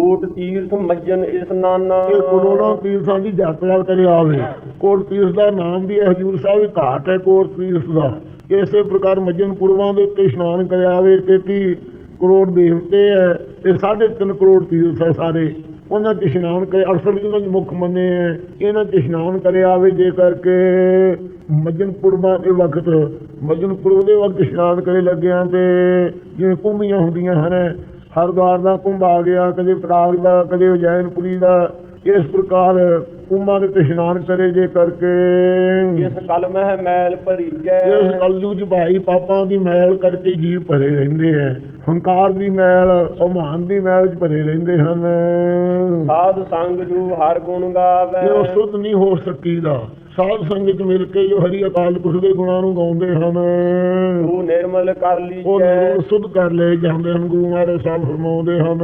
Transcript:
ਕੋਟ ਤੀਰਥ ਮੱਜਨ ਇਸਨਾਨਾ ਇਹ ਕਰੋੜਾਂ ਤੀਰਥਾਂ ਦੀ ਯਾਤਰਾ ਕਰੇ ਆਵੇ। ਕੋਟ ਤੀਰਥ ਦਾ ਨਾਮ ਵੀ ਹੈ ਹਜੂਰ ਸਾਹਿਬ ਘਾਟ ਹੈ, ਕੋਟ ਤੀਰਥ ਦਾ। ਇਸੇ ਪ੍ਰਕਾਰ ਮੱਜਨ ਪੁਰਵਾਂ ਦੇ ਉੱਤੇ ਇਸ਼ਨਾਨ ਕਰਿਆ ਆਵੇ 33 ਕਰੋੜ ਦੇਵਤੇ ਹੈ ਤੇ 3.5 ਕਰੋੜ ਤੀਰਥ ਹੈ ਸਾਰੇ। ਉਹਨਾਂ 'ਚ ਇਸ਼ਨਾਨ ਕਰੇ ਅਕਸਰ ਜਿਹਨਾਂ ਦੇ ਮੁੱਖ ਮੰਨੇ ਹੈ ਇਹਨਾਂ 'ਚ ਇਸ਼ਨਾਨ ਕਰਿਆ ਆਵੇ, ਜੇ ਕਰਕੇ ਮੱਜਨ ਪੁਰਬਾਂ ਦੇ ਵਕਤ, ਮੱਜਨ ਪੁਰਬ ਦੇ ਵਕਤ ਇਸ਼ਨਾਨ ਕਰੇ ਲੱਗਿਆ ਤੇ ਜਿਵੇਂ ਕੁੰਭੀਆਂ ਹੁੰਦੀਆਂ ਹਨ ਹਰਿਦੁਆਰ ਦਾ ਕੁੰਭ ਆ ਗਿਆ ਕਦੇ ਪ੍ਰਾਗ ਦਾ ਕਦੇ ਉਜੈਨਪੁਰੀ ਦਾ। ਇਸ ਪ੍ਰਕਾਰ ਕੁੰਭਾਂ ਦੇ ਤੇ ਇਸ਼ਨਾਨ ਕਰੇ ਜੇ ਕਰਕੇ। ਜਿਸ ਕਲ ਮਹਿ ਮੈਲ ਭਰੀਜੈ ਇਸ ਕਲਯੁਗ ਚ ਭਾਈ ਪਾਪਾਂ ਦੀ ਮੈਲ ਕਰਕੇ ਜੀਵ ਭਰੇ ਰਹਿੰਦੇ ਹੈ ਹੰਕਾਰ ਦੀ ਮੈਲ ਅਭਿਮਾਨ ਦੀ ਮੈਲ ਚ ਭਰੇ ਰਹਿੰਦੇ ਹਨ। ਸਾਧ ਸੰਗ ਜੂ ਹਰ ਗੁਣ ਗਾਵੇ। ਜੇ ਉਹ ਸੁਧ ਨਹੀਂ ਹੋ ਸਕੀਦਾ ਸਾਧ ਸੰਗਤ ਮਿਲ ਕੇ ਜੋ ਹਰੀ ਅਕਾਲ ਪੁਰਖ ਦੇ ਗੁਣਾਂ ਨੂੰ ਗਾਉਂਦੇ ਹਨ। ਤੂੰ ਨਿਰਮਲ ਕਰ ਉਹ ਲੀਜੈ ਨਿਰੋਲ ਸੁਧ ਕਰ ਲਏ ਜਾਂਦੇ ਹਨ ਗੁਰੂ ਮਹਾਰਾਜ ਸਾਹਿਬ ਫਰਮਾਉਂਦੇ ਹਨ।